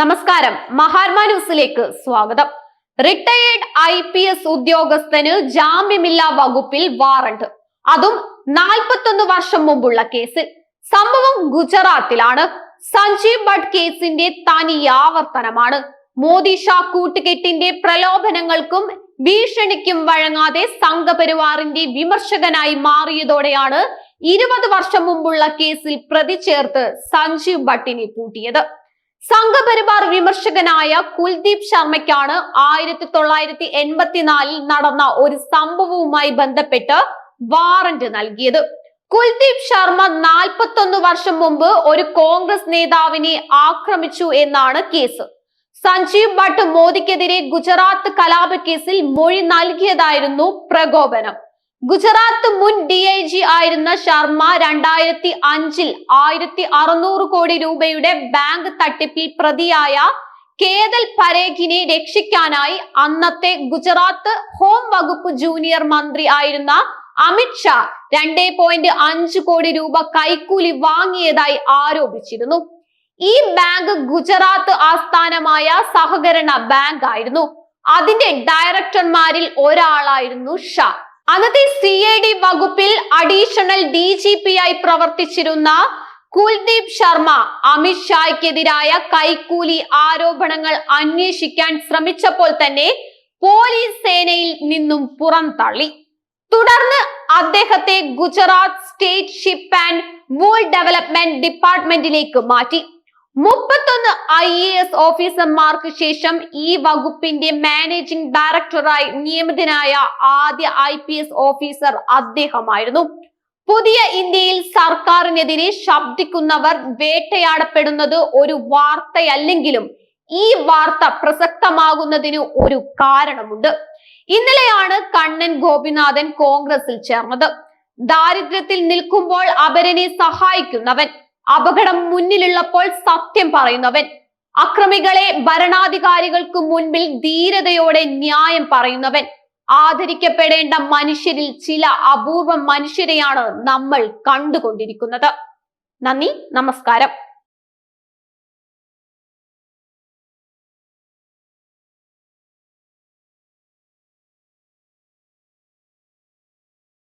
നമസ്കാരം. മഹാത്മാ ന്യൂസിലേക്ക് സ്വാഗതം. റിട്ടയേർഡ് ഐ പി എസ് ഉദ്യോഗസ്ഥന് ജാമ്യമില്ലാ വകുപ്പിൽ വാറണ്ട് അതും നാൽപ്പത്തൊന്ന് വർഷം മുമ്പുള്ള കേസിൽ. സംഭവം ഗുജറാത്തിലാണ്. സഞ്ജീവ് ഭട്ട് കേസിന്റെ തനി ആവർത്തനമാണ്. മോദി ഷാ കൂട്ടുകെട്ടിന്റെ പ്രലോഭനങ്ങൾക്കും ഭീഷണിക്കും വഴങ്ങാതെ സംഘപരിവാറിന്റെ വിമർശകനായി മാറിയതോടെയാണ് ഇരുപത് വർഷം മുമ്പുള്ള കേസിൽ പ്രതി ചേർത്ത് സഞ്ജീവ് ഭട്ടിനെ പൂട്ടിയത്. സംഘപരിവാർ വിമർശകനായ കുൽദീപ് ശർമ്മയ്ക്കാണ് ആയിരത്തി തൊള്ളായിരത്തി എൺപത്തിനാലിൽ നടന്ന ഒരു സംഭവവുമായി ബന്ധപ്പെട്ട് വാറന്റ് നൽകിയത്. കുൽദീപ് ശർമ്മ നാൽപ്പത്തൊന്ന് വർഷം മുമ്പ് ഒരു കോൺഗ്രസ് നേതാവിനെ ആക്രമിച്ചു എന്നാണ് കേസ്. സഞ്ജീവ് ഭട്ട് മോദിക്കെതിരെ ഗുജറാത്ത് കലാപ കേസിൽ മൊഴി നൽകിയതായിരുന്നു പ്രകോപനം. ഗുജറാത്ത് മുൻ ഡി ഐ ജി ആയിരുന്ന ശർമ്മ രണ്ടായിരത്തി അഞ്ചിൽ ആയിരത്തി അറുന്നൂറ് കോടി രൂപയുടെ ബാങ്ക് തട്ടിപ്പിൽ പ്രതിയായ കേതൽ പരേഖിനെ രക്ഷിക്കാനായി അന്നത്തെ ഗുജറാത്ത് ഹോം വകുപ്പ് ജൂനിയർ മന്ത്രി ആയിരുന്ന അമിത് ഷാ രണ്ടേ പോയിന്റ് അഞ്ച് കോടി രൂപ കൈക്കൂലി വാങ്ങിയതായി ആരോപിച്ചിരുന്നു. ഈ ബാങ്ക് ഗുജറാത്ത് ആസ്ഥാനമായ സഹകരണ ബാങ്ക് ആയിരുന്നു. അതിന്റെ ഡയറക്ടർമാരിൽ ഒരാളായിരുന്നു ഷാ. അന്നത്തെ സി ഐ ഡി വകുപ്പിൽ അഡീഷണൽ ഡി ജി പി ആയി പ്രവർത്തിച്ചിരുന്ന കുൽദീപ് ശർമ്മ അമിത്ഷായ്ക്കെതിരായ കൈക്കൂലി ആരോപണങ്ങൾ അന്വേഷിക്കാൻ ശ്രമിച്ചപ്പോൾ തന്നെ പോലീസ് സേനയിൽ നിന്നും പുറന്തള്ളി തുടർന്ന് അദ്ദേഹത്തെ Gujarat state sheep and wool development ഡിപ്പാർട്ട്മെന്റിലേക്ക് മാറ്റി. മുപ്പത്തൊന്ന് ഐ എ എസ് ഓഫീസർമാർക്ക് ശേഷം ഈ വകുപ്പിന്റെ മാനേജിംഗ് ഡയറക്ടറായി നിയമിതനായ ആദ്യ ഐ പി എസ് ഓഫീസർ അദ്ദേഹമായിരുന്നു. പുതിയ ഇന്ത്യയിൽ സർക്കാരിനെതിരെ ശബ്ദിക്കുന്നവർ വേട്ടയാടപ്പെടുന്നത് ഒരു വാർത്തയല്ലെങ്കിലും ഈ വാർത്ത പ്രസക്തമാകുന്നതിന് ഒരു കാരണമുണ്ട്. ഇന്നലെയാണ് കണ്ണൻ ഗോപിനാഥൻ കോൺഗ്രസിൽ ചേർന്നത്. ദാരിദ്ര്യത്തിൽ നിൽക്കുമ്പോൾ അപരനെ സഹായിക്കുന്നവൻ അപകടം മുന്നിലുള്ളപ്പോൾ സത്യം പറയുന്നവൻ അക്രമികളെ ഭരണാധികാരികൾക്ക് മുൻപിൽ ധീരതയോടെ ന്യായം പറയുന്നവൻ ആദരിക്കപ്പെടേണ്ട മനുഷ്യരിൽ ചില അപൂർവ മനുഷ്യരെയാണ് നമ്മൾ കണ്ടുകൊണ്ടിരിക്കുന്നത്. നന്ദി നമസ്കാരം.